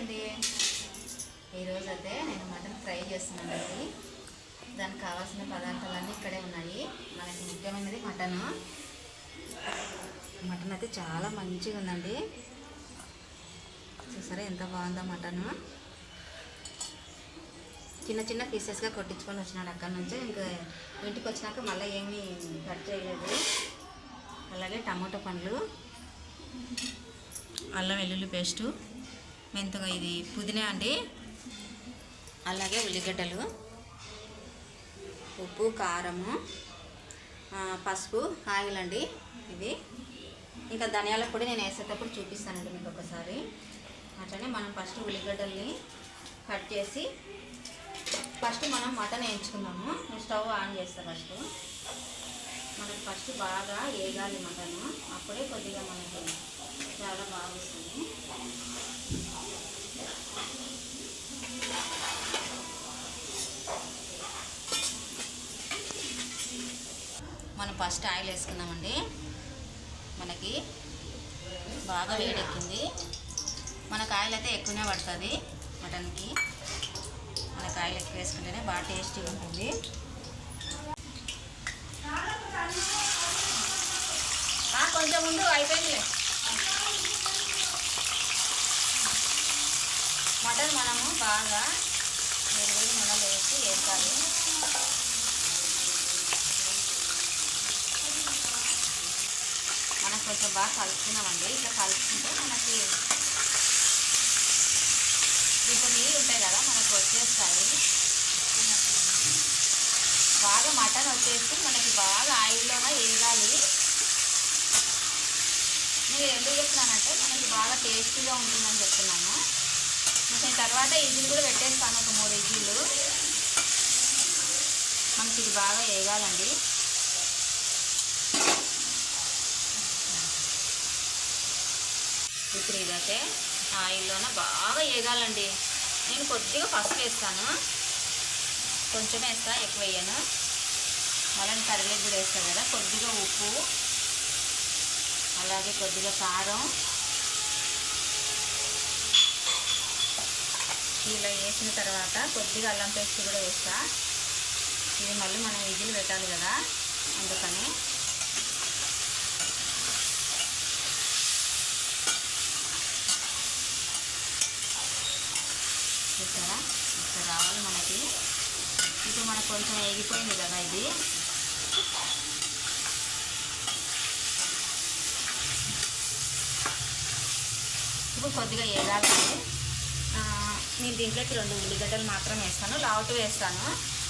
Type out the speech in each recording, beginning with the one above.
అండి. ఈరోజు అయితే నేను మటన్ ఫ్రై చేస్తున్నానండి. దానికి కావాల్సిన పదార్థాలన్నీ ఇక్కడే ఉన్నాయి. మనకి ముఖ్యమైనది మటన్. మటన్ అయితే చాలా మంచిగా ఉందండి. చూసారా ఎంత బాగుందో మటన్. చిన్న చిన్న పీసెస్గా కొట్టించుకొని వచ్చినాడు అక్కడ నుంచి. ఇంకా ఇంటికి వచ్చినాక మళ్ళీ ఏమీ కట్ చేయలేదు. అలాగే టమాటో పండ్లు అల్లం వెల్లుల్లి పేస్టు. మెంతుగా ఇది పుదీనా అండి. అలాగే ఉల్లిగడ్డలు ఉప్పు కారము పసుపు ఆయిల్ అండి ఇవి. ఇంకా ధనియాల పొడి నేను వేసేటప్పుడు చూపిస్తానండి మీకు ఒకసారి. అట్లనే మనం ఫస్ట్ ఉల్లిగడ్డల్ని కట్ చేసి ఫస్ట్ మనం మటన్ వేయించుకున్నాము నేను స్టవ్ ఆన్ చేస్తాను ఫస్ట్. మనం ఫస్ట్ బాగా వేగాలి మటన్. అప్పుడే కొద్దిగా మనకి చాలా బాగుంటుంది మనం ఫస్ట్ ఆయిల్ వేసుకుందామండి. మనకి బాగా వేడెక్కింది. మనకు ఆయిల్ అయితే ఎక్కువనే పడుతుంది మటన్కి. మనకు ఆయిల్ ఎక్కువ వేసుకుంటేనే బాగా టేస్టీగా ఉంటుంది. కొంచెం ముందు అయిపోయిందిలే. మటన్ మనము బాగా మెరుగు నూనెలో వేసి వేస్తాలి మనం కొంచెం బాగా కలుపుకున్నామండి. ఇట్లా కలుపుకుంటే మనకి ఇప్పుడు నీళ్ళు ఉంటాయి కదా మనకు వచ్చేస్తాయి. బాగా మటన్ వచ్చేసి మనకి బాగా ఆయిల్లోనే వేగాలి నేను ఎందుకు చెప్తున్నానంటే మనకి బాగా టేస్టీగా ఉంటుందని చెప్తున్నాను. నేను తర్వాత ఇడ్లీలు కూడా పెట్టేస్తాను ఒక మూడు ఇడ్లీలు. మనకి ఇది బాగా వేగాలండి. ఇప్పుడు ఇదైతే ఆయిల్లోన బాగా వేగాలండి నేను కొద్దిగా పసుపు వేస్తాను. కొంచెం వేస్తా ఎక్కువ వేయను. మళ్ళీ కరివేపు కూడా వేస్తాను కదా కొద్దిగా ఉప్పు అలాగే కొద్దిగా కారం. ఇలా వేసిన తర్వాత కొద్దిగా అల్లం పేస్ట్ కూడా వేస్తా. ఇది మళ్ళీ మనం విజిల్ పెట్టాలి కదా అందుకని. చూసారా? ఇక్కడ రావాలి మనకి. ఇప్పుడు మనకు కొంచెం ఎగిపోయింది కదా ఇది. ఇప్పుడు కొద్దిగా ఏగాలండి నేను దీంట్లోకి రెండు ఉల్లిగడ్డలు మాత్రం వేస్తాను. లావుట్ వేస్తాను.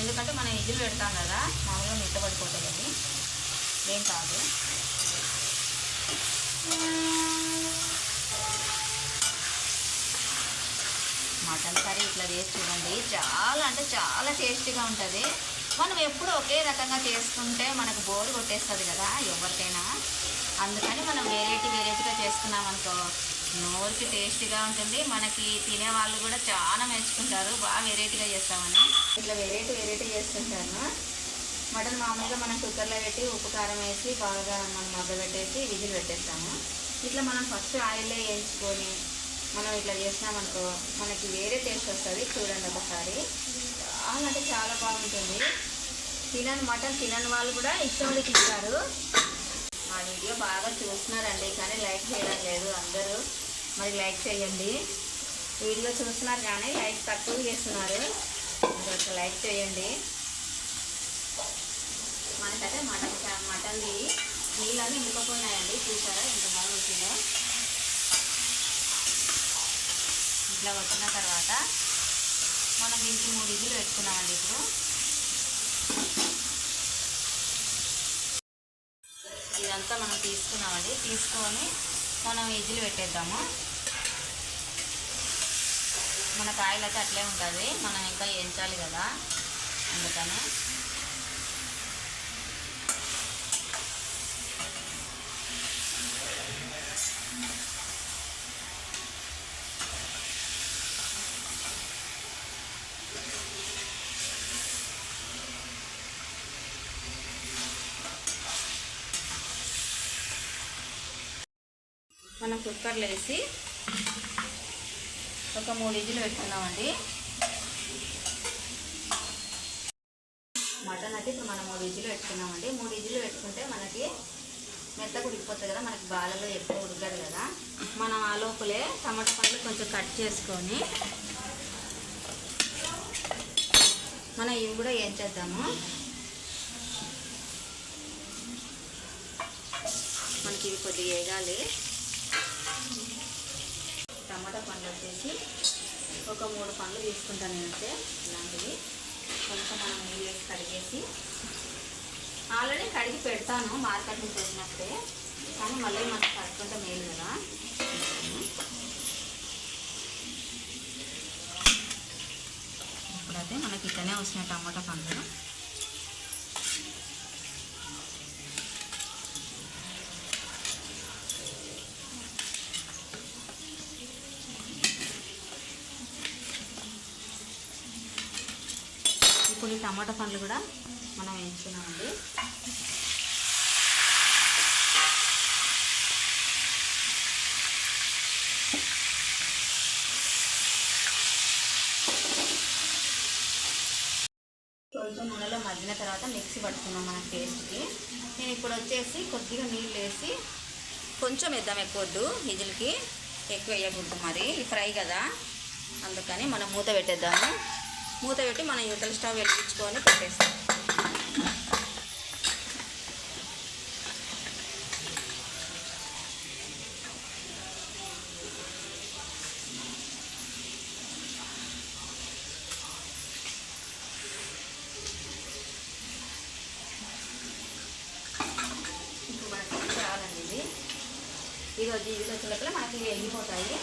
ఎందుకంటే మనం ఇడ్లు పెడతాం కదా మామూలుగా మెత్తబడిపోతుంది అది. ఏం కాదు. మటన్ కర్రీ ఇట్లా చేసి చూడండి. చాలా అంటే చాలా టేస్టీగా ఉంటుంది. మనం ఎప్పుడు ఒకే రకంగా చేసుకుంటే మనకు బోర్ కొట్టేస్తుంది కదా ఎవరికైనా. అందుకని మనం వెరైటీ వెరైటీగా చేసుకున్నాం అనుకో నోరుకి టేస్టీగా ఉంటుంది. మనకి తినే వాళ్ళు కూడా చాలా మెచ్చుకుంటారు. బాగా వెరైటీగా చేస్తామని. ఇట్లా వెరైటీ వెరైటీ చేస్తుంటాను మటన్ మామూలుగా మనం కుక్కర్లో పెట్టి ఉప్పు కారం వేసి బాగా మనం మగ్గబెట్టేసి విజిల్ పెట్టేస్తాము. ఇట్లా మనం ఫస్ట్ ఆయిల్లో వేయించుకొని మనం ఇట్లా చేసినామనుకో మనకి వేరే టేస్ట్ వస్తుంది. చూడండి ఒకసారి. చాలా అంటే చాలా బాగుంటుంది. తినని మటన్ తినని వాళ్ళు కూడా ఇష్టపడి తింటారు. మా వీడియో బాగా చూస్తున్నారండి కానీ లైక్ చేయడం లేదు అందరూ. మరి లైక్ చేయండి. వీడియో చూస్తున్నారు కానీ లైక్ తక్కువ చేస్తున్నారు. మరి ఒక లైక్ చేయండి. మనకైతే మటన్ చా- మటన్ది నీళ్ళని ఇంకపోయినాయండి చూసారా? ఎంత బాగా వచ్చిందో ఇట్లా వచ్చిన తర్వాత మనం దీనికి మూడు ఇడ్లీలు పెట్టుకున్నామండి ఇప్పుడు. ఇదంతా మనం తీసుకున్నామండి. తీసుకొని మనం ఇడ్లీలు పెట్టేద్దాము. మన కాయలు అయితే అట్లే ఉంటుంది. మనం ఇంకా ఎంచాలి కదా. అందుకని మనం కుక్కర్లో వేసి ఒక మూడు ఇజ్జులు పెట్టుకున్నామండి మటన్ అయితే ఇప్పుడు మనం మూడు ఇజ్జులు పెట్టుకున్నామండి మూడు ఇజ్జులు పెట్టుకుంటే మనకి మెత్తగా ఉడికిపోతుంది కదా మనకి బాలలో ఎక్కువ ఉడకదు కదా. మనం ఆ లోపలే టమాటా పండ్లు కొంచెం కట్ చేసుకొని మనం ఇవి కూడా ఏం చేద్దాము? మనకి ఇవి కొద్దిగా వేయాలి టమాటా పండ్లు వచ్చేసి ఒక మూడు పండ్లు తీసుకుంటాను నేనైతే ఇలాంటివి. కొంచెం మనం నీళ్ళు వేసి కడిగేసి ఆల్రెడీ కడిగి పెడతాను మార్కెట్ నుంచి వచ్చినప్పుడే. కానీ మళ్ళీ మనకు కడుక్కుంటే మేలు కదా. ఇప్పుడైతే మనకి ఇట్లనే వస్తున్నాయి టమాటా పండ్లు. టమాటా పండ్లు కూడా మనం వేయించుకున్నామండి. కొంచెం నూనెలో మగ్గిన తర్వాత మిక్సీ పట్టుకున్నాం మన టేస్ట్కి. నేను ఇప్పుడు వచ్చేసి కొద్దిగా నీళ్ళు వేసి కొంచెం వేద్దాం ఎక్కువద్దు ఇజులకి ఎక్కువ వేయకూడదు మరి. ఫ్రై కదా అందుకని మనం మూత పెట్టేద్దాము. మూత పెట్టి మనం యువతల స్టవ్ వెలిగించుకొని పెట్టేస్తాం. ఇప్పుడు ఇది. వచ్చి ఇది వచ్చిన లోపల మనకి ఇవి వెళ్ళిపోతాయి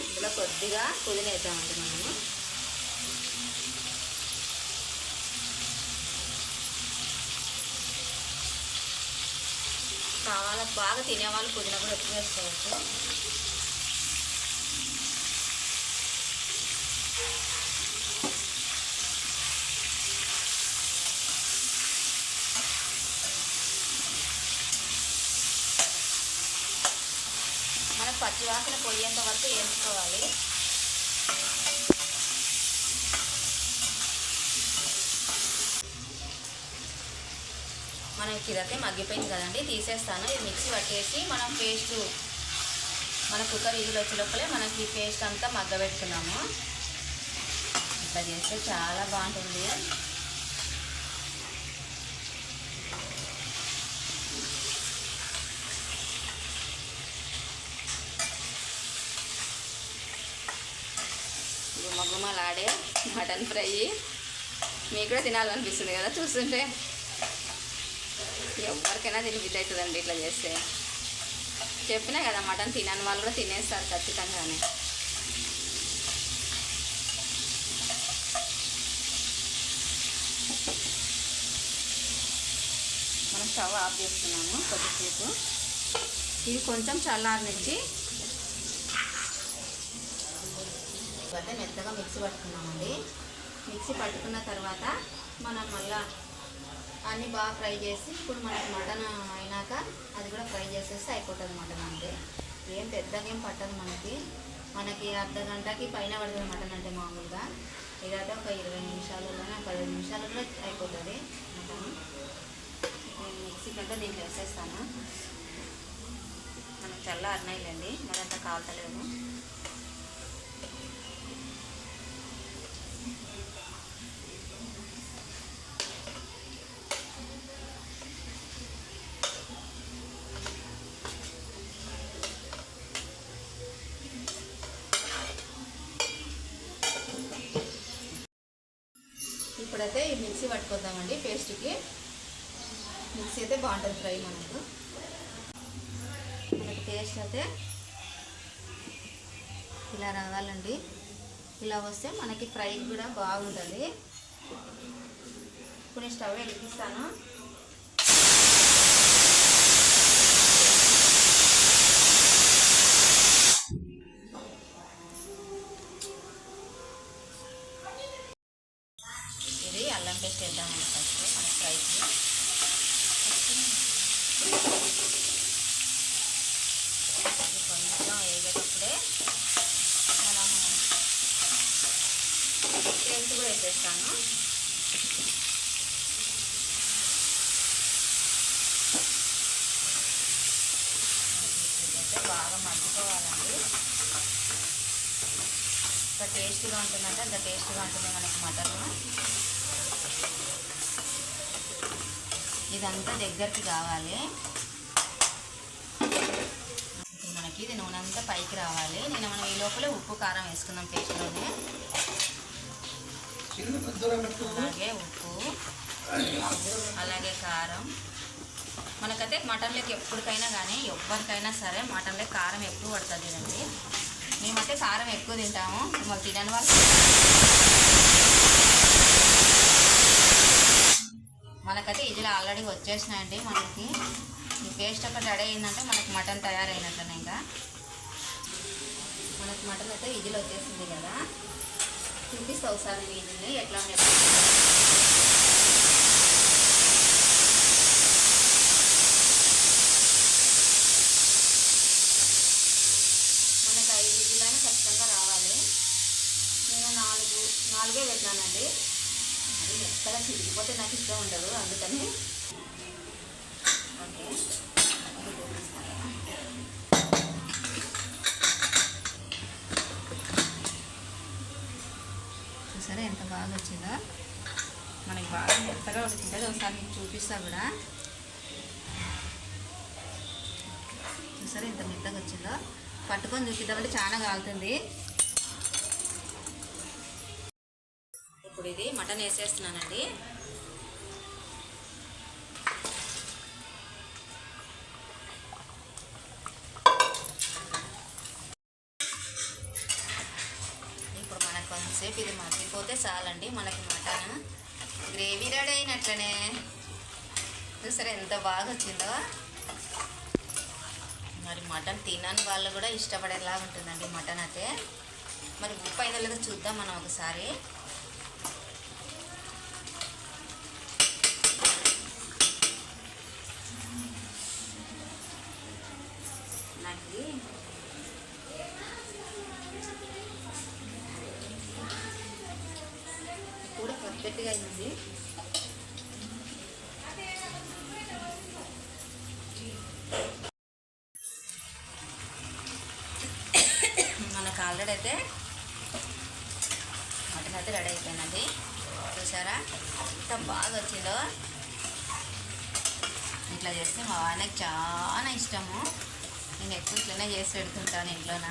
ఇందులో కొద్దిగా పుదీనా వేద్దామండి మనము కావాల? బాగా తినేవాళ్ళు పుదీనా కూడా ఎక్కువ వేసుకోవచ్చు మనం పచ్చివాసన పోయేంత వరకు వేసుకోవాలి మనం ఇదైతే మగ్గిపోయింది కదండి. తీసేస్తాను. ఇది మిక్సీ పట్టేసి మనం పేస్ట్ మన కుక్కర్ ఇల్లు వచ్చే లోపలే మనకి పేస్ట్ అంతా మగ్గబెట్టుకున్నాము. ఇట్లా చేస్తే చాలా బాగుంటుంది. గుమ్మగుమ్మలాడే మటన్ ఫ్రై. మీకు కూడా తినాలనిపిస్తుంది కదా చూస్తుంటే. ఎవరికైనా తినిపిద్ది అవుతుందండి ఇట్లా చేస్తే. చెప్పినా కదా మటన్ తినని వాళ్ళు కూడా తినేస్తారు ఖచ్చితంగానే. మనం స్టవ్ ఆఫ్ చేస్తున్నాము కొద్దిసేపు. ఇవి కొంచెం చల్లారనిచ్చి అయితే మెత్తగా మిక్సీ పట్టుకున్నామండి. మిక్సీ పట్టుకున్న తర్వాత మనం మళ్ళీ అన్నీ బాగా ఫ్రై చేసి ఇప్పుడు మనకి మటన్ అయినాక అది కూడా ఫ్రై చేసేస్తే అయిపోతుంది మటన్ అంటే ఏం పెద్దగా ఏం పట్టదు మనకి. మనకి అర్ధ గంటకి పైన పడుతుంది మటన్ అంటే మామూలుగా. ఇదైతే ఒక ఇరవై నిమిషాలలోనే పదిహేను నిమిషాలలో అయిపోతుంది మటన్. నేను మిక్సీ కంటే దీంట్లో వేసేస్తాను. మనం చల్ల అన్నయ్యలేండి మరంతా కాల్తలేదు మిక్స్ అయితే బాగుంటుంది ఫ్రై మనకు. మనకి టేస్ట్ అయితే ఇలా రావాలండి. ఇలా వస్తే మనకి ఫ్రై కూడా బాగుంటుంది. ఇప్పుడు నేను స్టవ్ వెలిగిస్తాను ఇది అల్లం పేస్ట్ వేద్దామండి ఫస్ట్ మన ఫ్రైకి ఇది కొంచెం వేగేటప్పుడే మనము పేస్ట్ కూడా వేసేస్తాను. బాగా మగ్గిపోవాలండి. ఇంత టేస్ట్గా ఉంటుందంటే అంత టేస్ట్గా ఉంటుంది మనకి మటన్. ఇదంతా దగ్గరికి కావాలి. మనకి ఇది నూనె అంతా పైకి రావాలి. నేను మనం ఈ లోపల ఉప్పు కారం వేసుకుందాం పేస్ట్లోనే అలాగే ఉప్పు అలాగే కారం. మనకైతే మటన్లోకి ఎప్పటికైనా కానీ ఎవరికైనా సరే మటన్లో కారం ఎక్కువ పడుతుంది అండి మేమైతే కారం ఎక్కువ తింటాము. మాకు తినని వాళ్ళు మనకైతే ఇదిలో ఆల్రెడీ వచ్చేసినాయండి మనకి. ఈ పేస్ట్ ఒకటి రెడీ అయిందంటే మనకి మటన్ తయారైనట్లనే ఇంకా. మనకి మటన్ అయితే ఇదిలో వచ్చేసింది కదా. చూపిస్తా ఒకసారి నేను ఎట్లా మనకు ఐదు విజిలైనా ఖచ్చితంగా రావాలి. నేను నాలుగు నాలుగే పెట్టినానండి అది ఎక్కడ చిరిగిపోతే నాకు ఇష్టం ఉండదు అందుకని. ఓకే ఇది చూపిస్తాను. చూసారా ఎంత బాగా వచ్చిందో మనకి బాగా మెత్తగా ఉడికింటుంది ఒకసారి మీకు చూపిస్తా కూడా. చూసారా ఇంత మెత్తగా వచ్చిందో? పట్టుకొని చూపిద్దామంటే చాలా కాలుతుంది. ఇప్పుడు ఇది మటన్ వేసేస్తున్నానండి. రెడీ చూసారా ఎంత బాగా వచ్చిందో. మరి మటన్ తినని వాళ్ళు కూడా ఇష్టపడేలా ఉంటుందండి మటన్ అయితే. మరి ఉప్పు అయిన చూద్దాం మనం ఒకసారి. మనకు ఆల్రెడీ అయితే మటన్ అయితే రెడీ అయిపోయినది చూసారా? ఎంత బాగా వచ్చిందో. ఇట్లా చేస్తే మా ఆయనకి చాలా ఇష్టము. నేను ఎక్కువ ఇట్లనే చేసి పెడుతుంటాను ఇంట్లోన.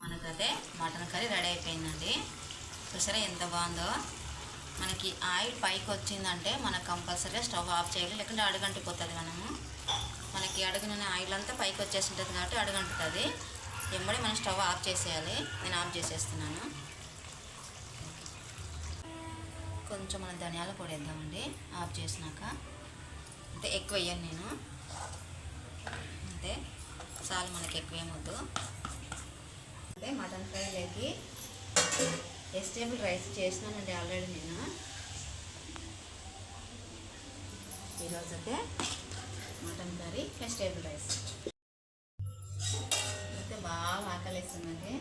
మనకైతే మటన్ కర్రీ రెడీ అయిపోయిందండి. చూసారా ఎంత బాగుందో. మనకి ఆయిల్ పైకి వచ్చిందంటే మనకు కంపల్సరీగా స్టవ్ ఆఫ్ చేయాలి లేకుంటే అడుగంటిపోతుంది మనము. మనకి అడుగున ఆయిల్ అంతా పైకి వచ్చేసి ఉంటుంది కాబట్టి అడుగంటుతుంది ఎంబడి మనం స్టవ్ ఆఫ్ చేసేయాలి. నేను ఆఫ్ చేసేస్తున్నాను. కొంచెం మనం ధనియాల పొడి వేద్దామండి. ఆఫ్ చేసినాక అంటే ఎక్కువ వేయను నేను. అంతే. చాలు మనకి ఎక్కువ ఏమొద్దు అంటే మటన్ ఫ్రైలోకి వెజిటేబుల్ రైస్ చేసినానండి ఆల్రెడీ నేను. ఈరోజు అయితే మటన్ కర్రీ వెజిటేబుల్ రైస్ అయితే బాగా ఆకలిస్తుందండి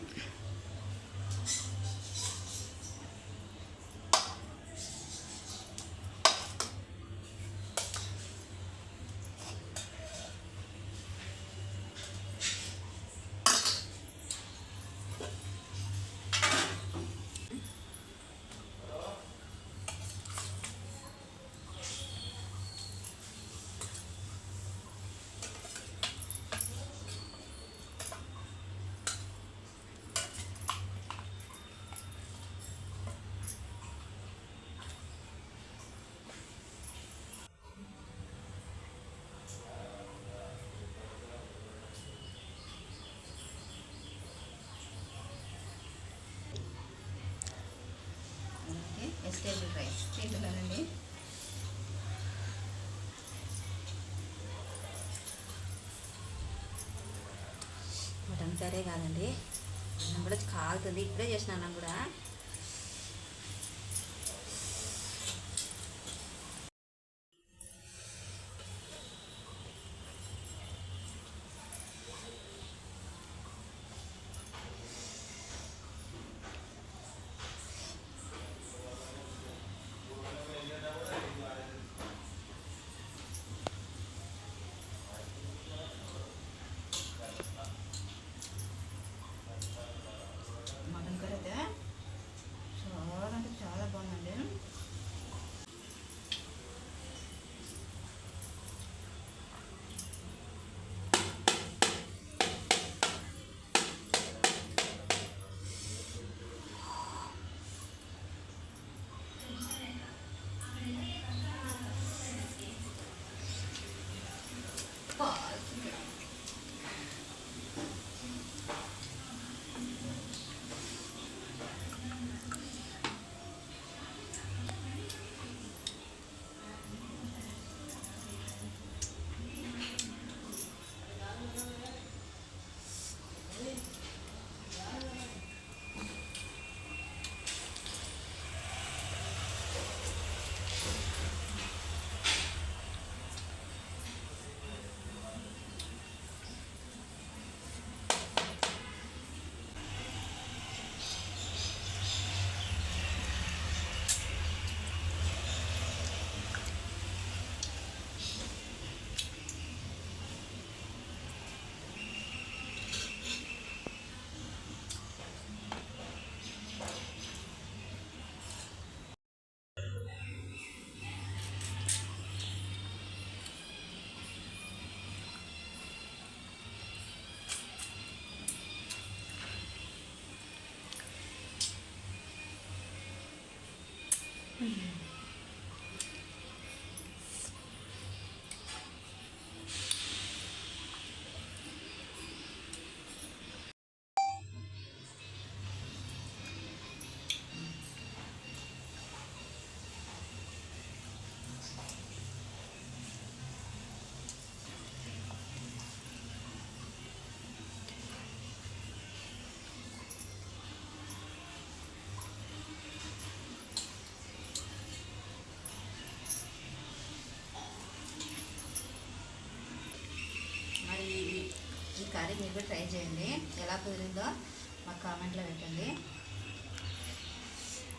ఓకే వెజిటేబుల్ రైస్. తింటున్నానండి మటన్ కర్రీ కాదండి. అన్నం కూడా కాలుతుంది ఇప్పుడే చేసిన అన్నం కూడా. ట్రై చేయండి. ఎలా కుదిరిందో మాకు కామెంట్లో పెట్టండి.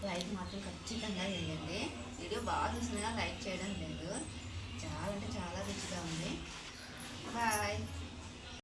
లైక్ మాత్రం ఖచ్చితంగా చేయండి. వీడియో బాగా చూసినా లైక్ చేయడం లేదు. చాలా అంటే చాలా రుచిగా ఉంది. బాయ్